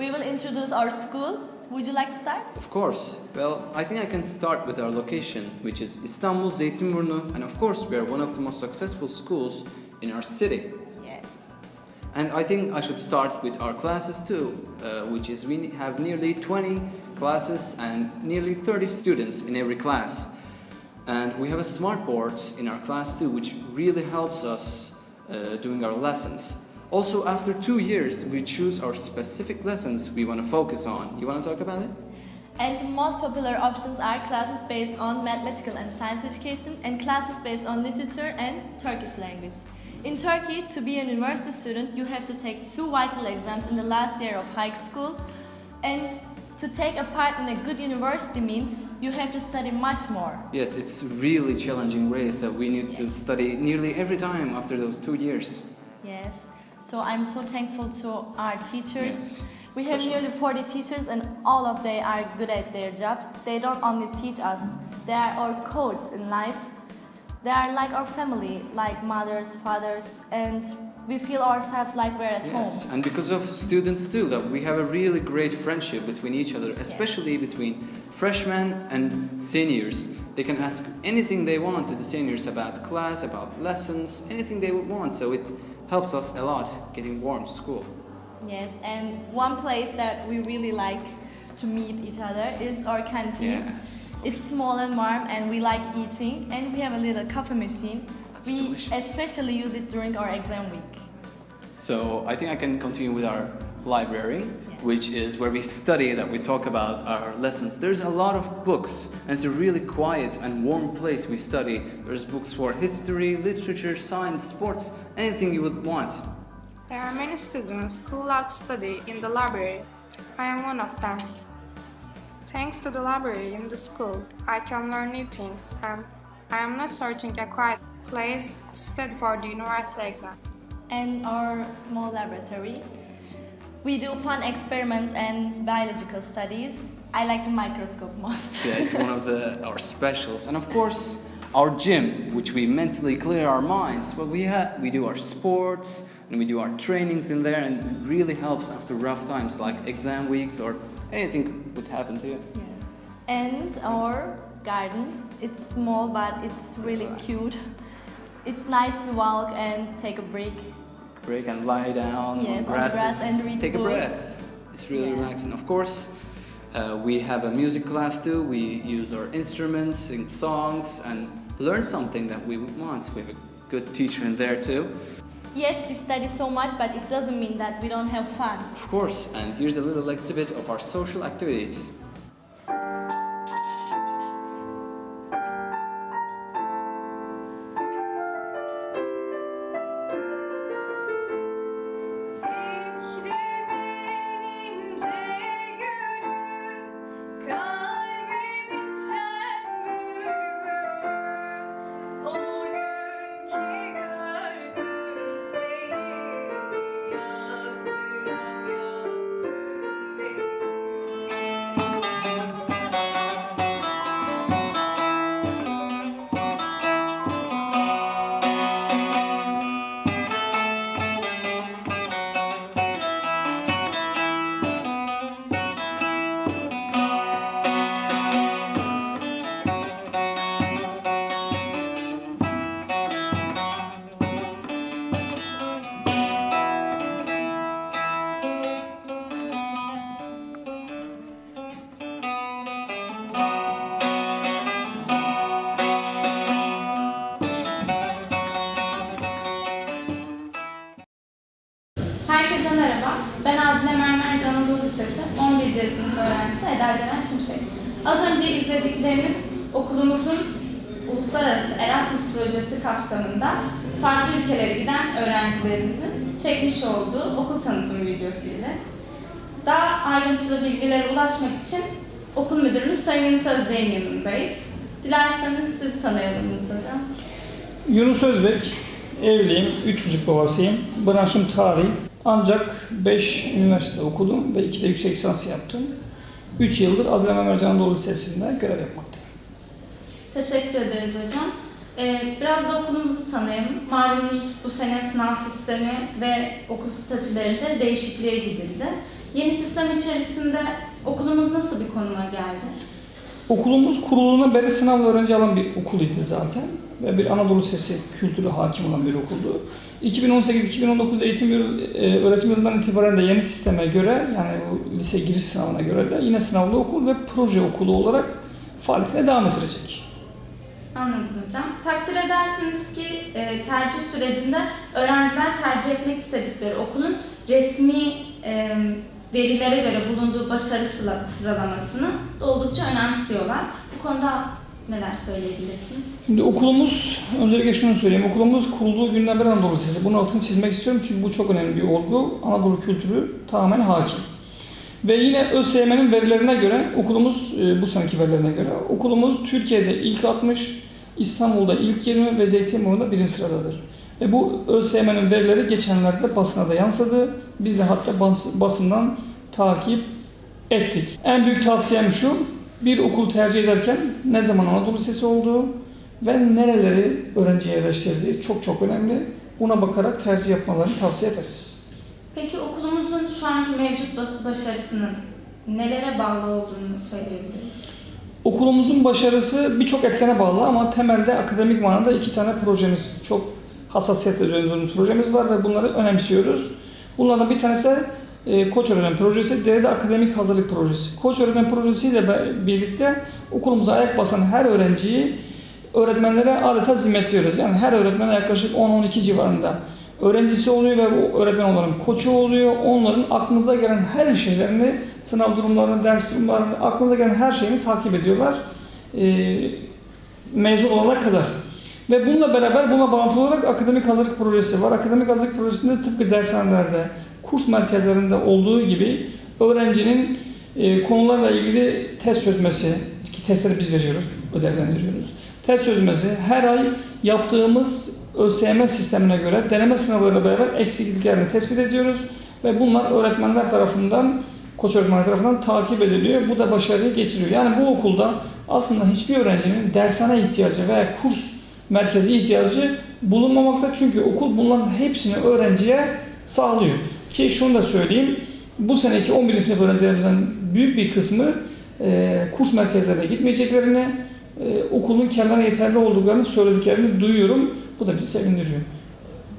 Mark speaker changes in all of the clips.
Speaker 1: We will introduce our school. Would you like to start?
Speaker 2: Of course. Well, I think I can start with our location, which is Istanbul Zeytinburnu, and of course, we are one of the most successful schools in our city.
Speaker 1: Yes.
Speaker 2: And I think I should start with our classes too, uh, which is we have nearly 20 classes and nearly 30 students in every class. And we have a smart board in our class too, which really helps us uh, doing our lessons. Also, after two years, we choose our specific lessons we want to focus on. You want to talk about it?
Speaker 1: And the most popular options are classes based on mathematical and science education and classes based on literature and Turkish language. In Turkey, to be a university student, you have to take two vital exams in the last year of high school. And to take a part in a good university means you have to study much more.
Speaker 2: Yes, it's really challenging race that we need to study nearly every time after those two years.
Speaker 1: Yes. So I'm so thankful to our teachers.
Speaker 2: Yes,
Speaker 1: We have
Speaker 2: especially.
Speaker 1: nearly 40 teachers and all of they are good at their jobs. They don't only teach us, they are our coaches in life. They are like our family, like mothers, fathers, and we feel ourselves like we're at
Speaker 2: Yes,
Speaker 1: home.
Speaker 2: and because of students too, that we have a really great friendship between each other, especially between freshmen and seniors. They can ask anything they want to the seniors about class, about lessons, anything they would want. So it helps us a lot getting warm to school.
Speaker 1: Yes, and one place that we really like to meet each other is our canteen.
Speaker 2: Yes.
Speaker 1: It's small and warm, and we like eating, and we have a little coffee machine.
Speaker 2: That's
Speaker 1: we
Speaker 2: delicious.
Speaker 1: especially use it during our exam week.
Speaker 2: So I think I can continue with our library, which is where we study that we talk about our lessons. There's a lot of books, and it's a really quiet and warm place we study. There's books for history, literature, science, sports, anything you would want.
Speaker 3: There are many students who love to study in the library. I am one of them. Thanks to the library in the school, I can learn new things and I am not searching a quiet place to study for the university exam.
Speaker 1: and our small laboratory. We do fun experiments and biological studies. I like the microscope most.
Speaker 2: Yeah, it's one of the our specials, and of course our gym, which we mentally clear our minds. Well, we ha- we do our sports and we do our trainings in there, and it really helps after rough times like exam weeks or anything would happen to you.
Speaker 1: Yeah. And our garden. It's small, but it's really cute. It's nice to walk and take a break.
Speaker 2: Break and lie down
Speaker 1: Yes, on
Speaker 2: grasses,
Speaker 1: grass and read
Speaker 2: take a breath. It's really
Speaker 1: Yeah.
Speaker 2: relaxing. Of course, uh, we have a music class too. We use our instruments, sing songs, and learn something that we want. We have a good teacher in there too.
Speaker 1: Yes, we study so much, but it doesn't mean that we don't have fun.
Speaker 2: Of course, and here's a little exhibit of our social activities.
Speaker 4: İzledikleriniz okulumuzun uluslararası Erasmus projesi kapsamında farklı ülkelere giden öğrencilerimizin çekmiş olduğu okul tanıtım videosu ile. Daha ayrıntılı bilgilere ulaşmak için okul müdürümüz Sayın Yunus Özbey'in yanındayız. Dilerseniz sizi tanıyalım Yunus Hocam.
Speaker 5: Yunus Özbek, evliyim, üç çocuk babasıyım. Branşım tarih. Ancak 5 üniversite okudum ve 2 de yüksek lisans yaptım. 3 yıldır Adile Mermerci Anadolu Lisesi'nde görev yapmaktayım.
Speaker 4: Teşekkür ederiz hocam. Ee, biraz da okulumuzu tanıyalım. Malumunuz bu sene sınav sistemi ve okul statülerinde değişikliğe gidildi. Yeni sistem içerisinde okulumuz nasıl bir konuma geldi?
Speaker 5: Okulumuz kurulduğuna beri sınavla öğrenci alan bir okul idi zaten. Ve bir Anadolu Sesi kültürü hakim olan bir okuldu. 2018-2019 eğitim yılı, e, öğretim yılından itibaren de yeni sisteme göre yani bu lise giriş sınavına göre de yine sınavlı okul ve proje okulu olarak faaliyetine devam ettirecek.
Speaker 4: Anladım hocam. Takdir edersiniz ki e, tercih sürecinde öğrenciler tercih etmek istedikleri okulun resmi e, verilere göre bulunduğu başarı sıralamasını oldukça önemsiyorlar. Bu konuda neler söyleyebilirsiniz?
Speaker 5: Şimdi okulumuz, öncelikle şunu söyleyeyim, okulumuz kurulduğu günden beri Anadolu Lisesi. Bunun altını çizmek istiyorum çünkü bu çok önemli bir olgu. Anadolu kültürü tamamen hakim. Ve yine ÖSYM'nin verilerine göre, okulumuz, e, bu seneki verilerine göre, okulumuz Türkiye'de ilk 60, İstanbul'da ilk 20 ve Zeytinburnu'nda birinci sıradadır. Ve bu ÖSYM'nin verileri geçenlerde basına da yansıdı. Biz de hatta bas- basından takip ettik. En büyük tavsiyem şu, bir okul tercih ederken ne zaman Anadolu Lisesi olduğu ve nereleri öğrenciye yerleştirdiği çok çok önemli. Buna bakarak tercih yapmalarını tavsiye ederiz.
Speaker 4: Peki okulumuzun şu anki mevcut baş- başarısının nelere bağlı olduğunu söyleyebiliriz?
Speaker 5: Okulumuzun başarısı birçok etkene bağlı ama temelde akademik manada iki tane projemiz, çok hassasiyetle üzerinde projemiz var ve bunları önemsiyoruz. Bunlardan bir tanesi e, Koç Öğretmen Projesi, diğeri de Akademik Hazırlık Projesi. Koç Öğretmen Projesi ile birlikte okulumuza ayak basan her öğrenciyi öğretmenlere adeta zimmetliyoruz. Yani her öğretmene yaklaşık 10-12 civarında öğrencisi oluyor ve bu öğretmen onların koçu oluyor. Onların aklınıza gelen her şeylerini, sınav durumlarını, ders durumlarını, aklınıza gelen her şeyini takip ediyorlar. Ee, mezun olana kadar. Ve bununla beraber buna bağlantılı olarak akademik hazırlık projesi var. Akademik hazırlık projesinde tıpkı dershanelerde, kurs merkezlerinde olduğu gibi öğrencinin e, konularla ilgili test çözmesi, ki testleri biz veriyoruz, ödevlendiriyoruz. Test çözmesi, her ay yaptığımız ÖSYM sistemine göre deneme sınavlarıyla beraber eksikliklerini tespit ediyoruz ve bunlar öğretmenler tarafından, koç öğretmenler tarafından takip ediliyor. Bu da başarıyı getiriyor. Yani bu okulda aslında hiçbir öğrencinin dershane ihtiyacı veya kurs merkezi ihtiyacı bulunmamakta. Çünkü okul bunların hepsini öğrenciye sağlıyor. Ki şunu da söyleyeyim, bu seneki 11. sınıf öğrencilerimizden büyük bir kısmı e, kurs merkezlerine gitmeyeceklerini, e, okulun kendilerine yeterli olduklarını söylediklerini duyuyorum. Bu da bizi sevindiriyor.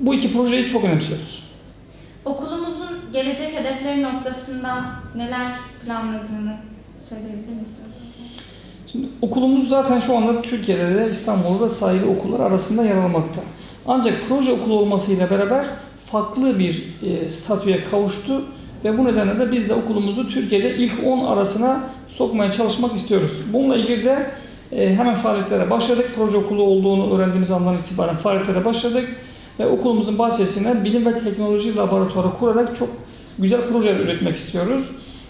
Speaker 5: Bu iki projeyi çok önemsiyoruz.
Speaker 4: Okulumuzun gelecek hedefleri noktasında neler planladığını söyleyebilir misiniz?
Speaker 5: Şimdi okulumuz zaten şu anda Türkiye'de de İstanbul'da da sayılı okullar arasında yer almakta. Ancak proje okulu olmasıyla beraber farklı bir e, statüye kavuştu ve bu nedenle de biz de okulumuzu Türkiye'de ilk 10 arasına sokmaya çalışmak istiyoruz. Bununla ilgili de e, hemen faaliyetlere başladık. Proje okulu olduğunu öğrendiğimiz andan itibaren faaliyetlere başladık ve okulumuzun bahçesine bilim ve teknoloji laboratuvarı kurarak çok güzel projeler üretmek istiyoruz.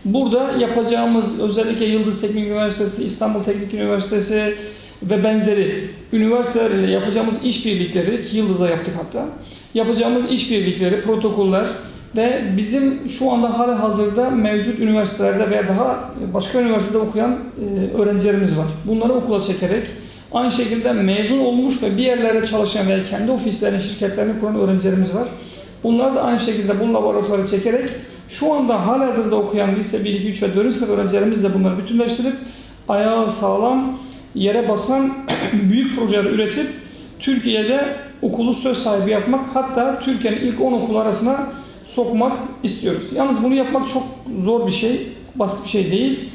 Speaker 5: Burada yapacağımız özellikle Yıldız Teknik Üniversitesi, İstanbul Teknik Üniversitesi ve benzeri üniversitelerle yapacağımız işbirlikleri ki Yıldız'da yaptık hatta. Yapacağımız işbirlikleri, protokoller ve bizim şu anda hala hazırda mevcut üniversitelerde veya daha başka üniversitede okuyan e, öğrencilerimiz var. Bunları okula çekerek aynı şekilde mezun olmuş ve bir yerlerde çalışan veya kendi ofislerini, şirketlerini kuran öğrencilerimiz var. Bunlar da aynı şekilde bu laboratuvarı çekerek şu anda halihazırda okuyan lise 1, 2, 3 ve 4. sınıf öğrencilerimiz de bunları bütünleştirip ayağı sağlam, yere basan büyük projeler üretip Türkiye'de okulu söz sahibi yapmak hatta Türkiye'nin ilk 10 okul arasına sokmak istiyoruz. Yalnız bunu yapmak çok zor bir şey, basit bir şey değil.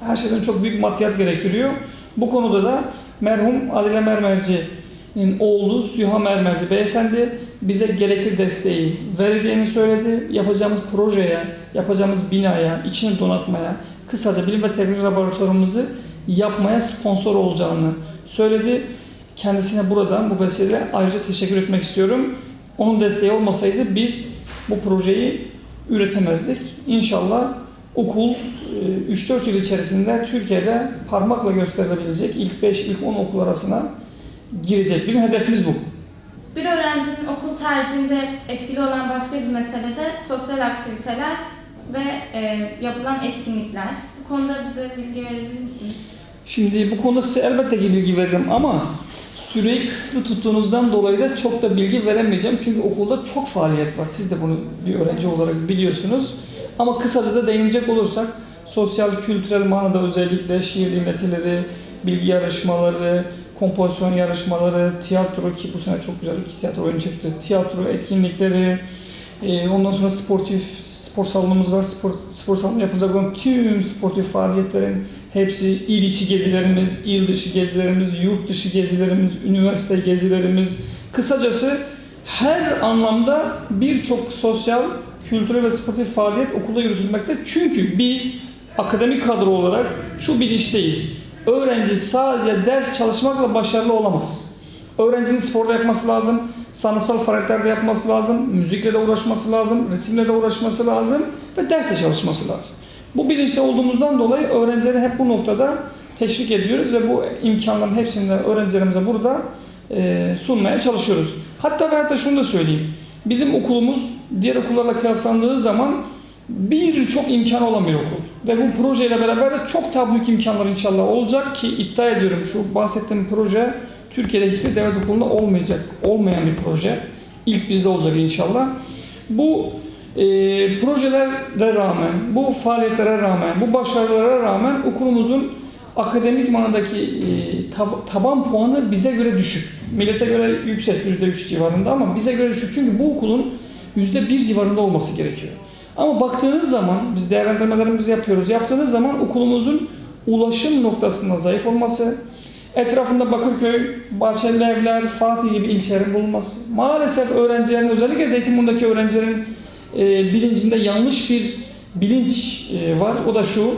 Speaker 5: Her şeyden çok büyük maddiyat gerektiriyor. Bu konuda da merhum Adile Mermerci'nin oğlu Süha Mermerci beyefendi bize gerekli desteği vereceğini söyledi. Yapacağımız projeye, yapacağımız binaya, içini donatmaya, kısaca bilim ve teknoloji laboratuvarımızı yapmaya sponsor olacağını söyledi. Kendisine buradan bu vesileyle ayrıca teşekkür etmek istiyorum. Onun desteği olmasaydı biz bu projeyi üretemezdik. İnşallah okul e, 3-4 yıl içerisinde Türkiye'de parmakla gösterilebilecek ilk 5, ilk 10 okul arasına girecek. Bizim hedefimiz bu.
Speaker 4: Bir öğrencinin okul tercihinde etkili olan başka bir mesele de sosyal aktiviteler ve e, yapılan etkinlikler. Bu konuda bize bilgi verebilir misiniz?
Speaker 5: Şimdi bu konuda size elbette ki bilgi veririm ama Süreyi kısıtlı tuttuğunuzdan dolayı da çok da bilgi veremeyeceğim. Çünkü okulda çok faaliyet var. Siz de bunu bir öğrenci olarak biliyorsunuz. Ama kısaca da değinecek olursak sosyal, kültürel manada özellikle şiir dinletileri, bilgi yarışmaları, kompozisyon yarışmaları, tiyatro ki bu sene çok güzel iki tiyatro oyunu çıktı. Tiyatro etkinlikleri, e, ondan sonra sportif spor salonumuz var. Spor, spor salonu yapılacak olan tüm sportif faaliyetlerin hepsi il içi gezilerimiz, il dışı gezilerimiz, yurt dışı gezilerimiz, üniversite gezilerimiz. Kısacası her anlamda birçok sosyal, kültürel ve sportif faaliyet okulda yürütülmekte. Çünkü biz akademik kadro olarak şu bilinçteyiz. Öğrenci sadece ders çalışmakla başarılı olamaz. Öğrencinin sporda yapması lazım, sanatsal faaliyetlerde yapması lazım, müzikle de uğraşması lazım, resimle de uğraşması lazım ve dersle çalışması lazım. Bu bilinçte olduğumuzdan dolayı öğrencileri hep bu noktada teşvik ediyoruz ve bu imkanların hepsini de öğrencilerimize burada e, sunmaya çalışıyoruz. Hatta ve hatta şunu da söyleyeyim. Bizim okulumuz diğer okullarla kıyaslandığı zaman birçok imkan olan bir okul. Ve bu projeyle beraber de çok daha büyük imkanlar inşallah olacak ki iddia ediyorum şu bahsettiğim proje Türkiye'de hiçbir devlet okulunda olmayacak, olmayan bir proje. İlk bizde olacak inşallah. Bu e, projelere rağmen, bu faaliyetlere rağmen, bu başarılara rağmen okulumuzun akademik manadaki e, tab- taban puanı bize göre düşük. Millete göre yüksek, %3 civarında ama bize göre düşük. Çünkü bu okulun %1 civarında olması gerekiyor. Ama baktığınız zaman, biz değerlendirmelerimizi yapıyoruz. Yaptığınız zaman okulumuzun ulaşım noktasında zayıf olması, etrafında Bakırköy, Bahçeli Evler, Fatih gibi ilçelerin bulunması. Maalesef öğrencilerin, özellikle Zeytinburnu'ndaki öğrencilerin e, bilincinde yanlış bir bilinç e, var. O da şu,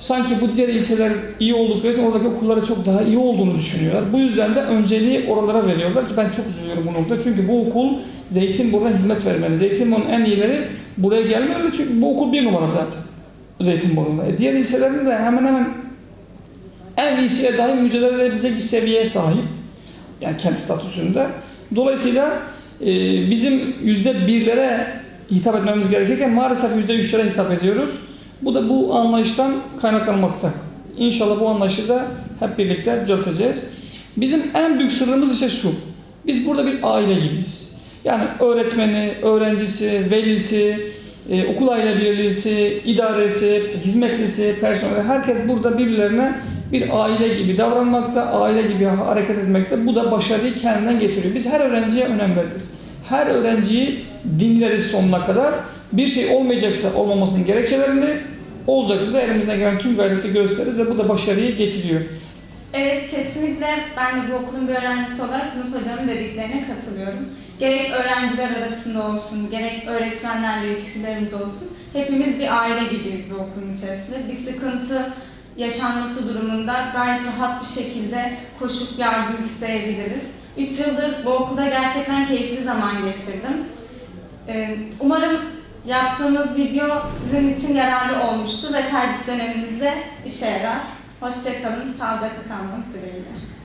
Speaker 5: sanki bu diğer ilçeler iyi oldukları için oradaki okullara çok daha iyi olduğunu düşünüyorlar. Bu yüzden de önceliği oralara veriyorlar ki ben çok üzülüyorum bu noktada. Çünkü bu okul Zeytinburnu'na hizmet vermeli. Zeytinburnu'nun en iyileri buraya gelmeli çünkü bu okul bir numara zaten. Zeytinburnu'nda. E, diğer ilçelerin de hemen hemen en iyisiyle dahi mücadele edebilecek bir seviyeye sahip. Yani kendi statüsünde. Dolayısıyla e, bizim yüzde birlere hitap etmemiz gerekirken maalesef yüzde üçlere hitap ediyoruz. Bu da bu anlayıştan kaynaklanmakta. İnşallah bu anlayışı da hep birlikte düzelteceğiz. Bizim en büyük sırrımız ise şu. Biz burada bir aile gibiyiz. Yani öğretmeni, öğrencisi, velisi, e, okul aile birliğisi, idaresi, hizmetlisi, personeli herkes burada birbirlerine bir aile gibi davranmakta, aile gibi hareket etmekte. Bu da başarıyı kendinden getiriyor. Biz her öğrenciye önem veririz. Her öğrenciyi dinleriz sonuna kadar. Bir şey olmayacaksa olmamasının gerekçelerini, olacaksa da elimizden gelen tüm gayreti gösteririz ve bu da başarıyı getiriyor.
Speaker 4: Evet, kesinlikle ben bu okulun bir öğrencisi olarak Yunus Hocam'ın dediklerine katılıyorum. Gerek öğrenciler arasında olsun, gerek öğretmenlerle ilişkilerimiz olsun. Hepimiz bir aile gibiyiz bu okulun içerisinde. Bir sıkıntı yaşanması durumunda gayet rahat bir şekilde koşup yardım isteyebiliriz. 3 yıldır bu okulda gerçekten keyifli zaman geçirdim. Ee, Umarım yaptığımız video sizin için yararlı olmuştur ve tercih döneminizde işe yarar. Hoşçakalın, sağlıcakla kalmanız dileğiyle.